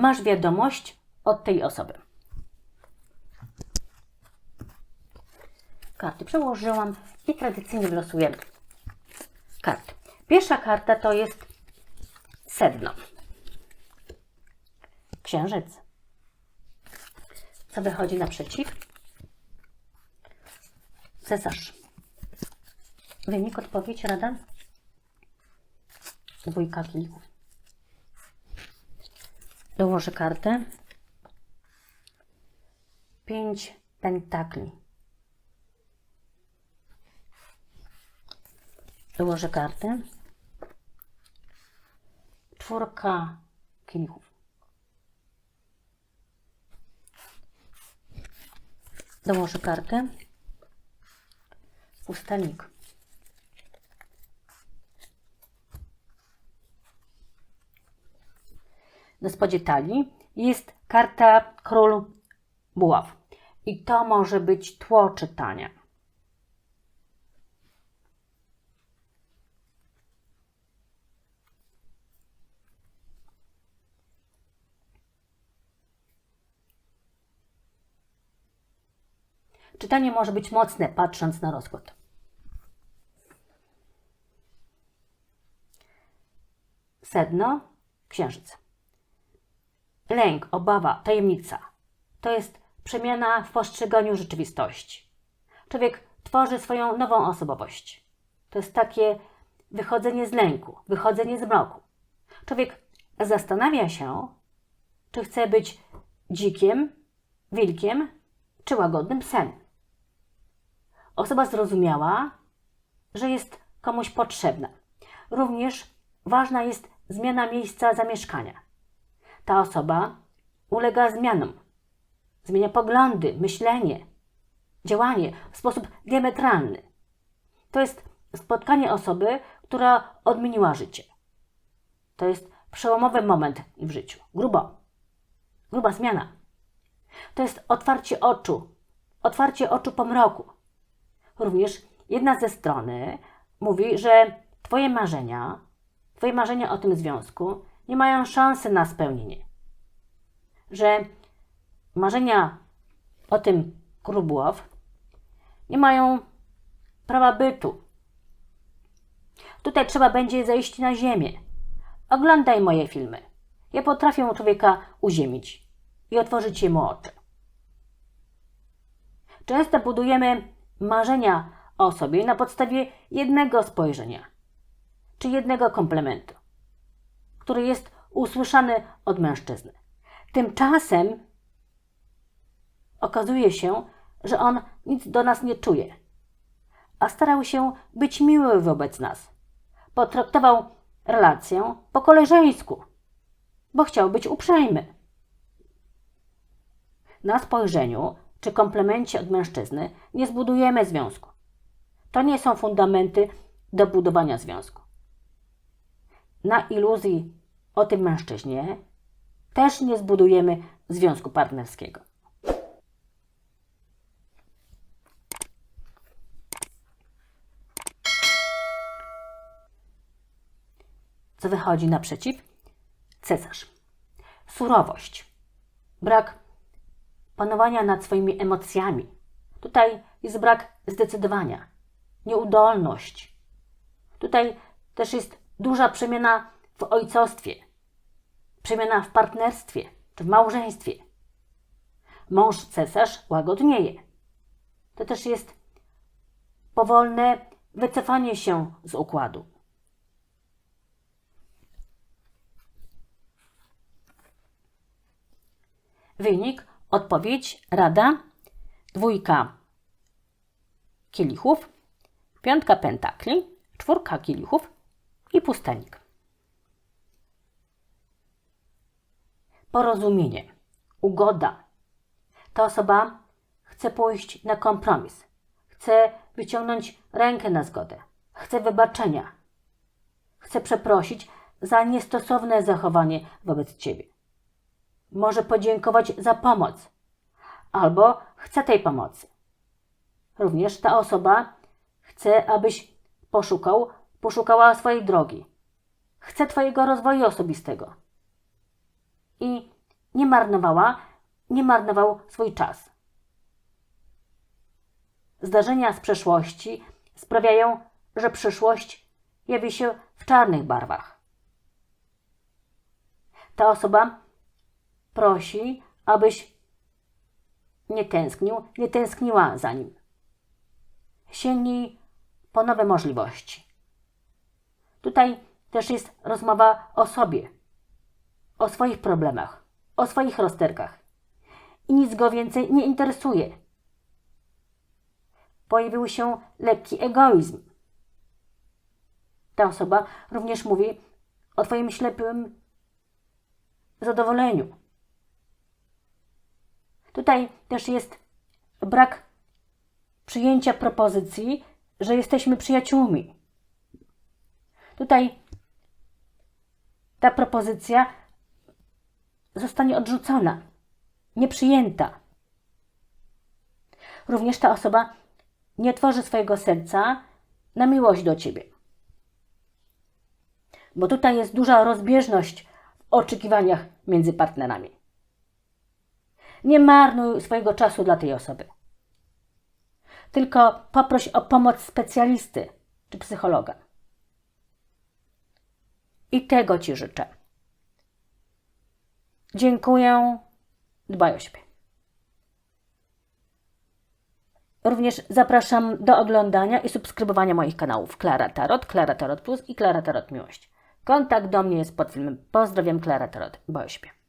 masz wiadomość od tej osoby. Karty przełożyłam i tradycyjnie wylosujemy karty. Pierwsza karta to jest sedno. Księżyc. Co wychodzi naprzeciw? Cesarz. Wynik, odpowiedź, rada? Dwójka kielichów. Dołożę kartę. Pięć pentakli. Dołożę kartę. Czwórka kielichów. Dołożę kartę. Ustanik. Na spodzie talii jest karta król buław. I to może być tło czytania. Czytanie może być mocne, patrząc na rozkład. Sedno, księżyc. Lęk, obawa, tajemnica to jest przemiana w postrzeganiu rzeczywistości. Człowiek tworzy swoją nową osobowość. To jest takie wychodzenie z lęku, wychodzenie z mroku. Człowiek zastanawia się, czy chce być dzikiem, wilkiem, czy łagodnym psem. Osoba zrozumiała, że jest komuś potrzebna. Również ważna jest zmiana miejsca zamieszkania. Ta osoba ulega zmianom. Zmienia poglądy, myślenie, działanie w sposób diametralny. To jest spotkanie osoby, która odmieniła życie. To jest przełomowy moment w życiu. Grubo. Gruba zmiana. To jest otwarcie oczu, otwarcie oczu po mroku. Również jedna ze strony mówi, że Twoje marzenia, Twoje marzenia o tym związku nie mają szansy na spełnienie. Że marzenia o tym Krubłow nie mają prawa bytu. Tutaj trzeba będzie zejść na ziemię. Oglądaj moje filmy. Ja potrafię człowieka uziemić i otworzyć jemu oczy. Często budujemy marzenia o sobie na podstawie jednego spojrzenia czy jednego komplementu, który jest usłyszany od mężczyzny. Tymczasem okazuje się, że on nic do nas nie czuje, a starał się być miły wobec nas. Potraktował relację po koleżeńsku, bo chciał być uprzejmy. Na spojrzeniu czy komplemencie od mężczyzny nie zbudujemy związku. To nie są fundamenty do budowania związku. Na iluzji o tym mężczyźnie też nie zbudujemy związku partnerskiego. Co wychodzi naprzeciw? Cesarz. Surowość. Brak panowania nad swoimi emocjami. Tutaj jest brak zdecydowania, nieudolność. Tutaj też jest duża przemiana w ojcostwie, przemiana w partnerstwie czy w małżeństwie. Mąż cesarz łagodnieje. To też jest powolne wycofanie się z układu. Wynik, odpowiedź, rada, dwójka kielichów, piątka pentakli, czwórka kielichów i pustenik. Porozumienie, ugoda. Ta osoba chce pójść na kompromis, chce wyciągnąć rękę na zgodę, chce wybaczenia, chce przeprosić za niestosowne zachowanie wobec ciebie. Może podziękować za pomoc, albo chce tej pomocy. Również ta osoba chce, abyś poszukał, poszukała swojej drogi. Chce Twojego rozwoju osobistego. I nie marnowała, nie marnował swój czas. Zdarzenia z przeszłości sprawiają, że przyszłość jawi się w czarnych barwach. Ta osoba prosi, abyś nie tęsknił, nie tęskniła za nim. Sięgnij po nowe możliwości. Tutaj też jest rozmowa o sobie, o swoich problemach, o swoich rozterkach. I nic go więcej nie interesuje. Pojawił się lekki egoizm. Ta osoba również mówi o Twoim ślepym zadowoleniu. Tutaj też jest brak przyjęcia propozycji, że jesteśmy przyjaciółmi. Tutaj ta propozycja zostanie odrzucona, nieprzyjęta. Również ta osoba nie tworzy swojego serca na miłość do ciebie. Bo tutaj jest duża rozbieżność w oczekiwaniach między partnerami. Nie marnuj swojego czasu dla tej osoby. Tylko poproś o pomoc specjalisty czy psychologa. I tego Ci życzę. Dziękuję. Dbaj o siebie. Również zapraszam do oglądania i subskrybowania moich kanałów Klara Tarot, Klara Tarot Plus i Klara Tarot Miłość. Kontakt do mnie jest pod filmem. Pozdrawiam, Klara Tarot. O siebie.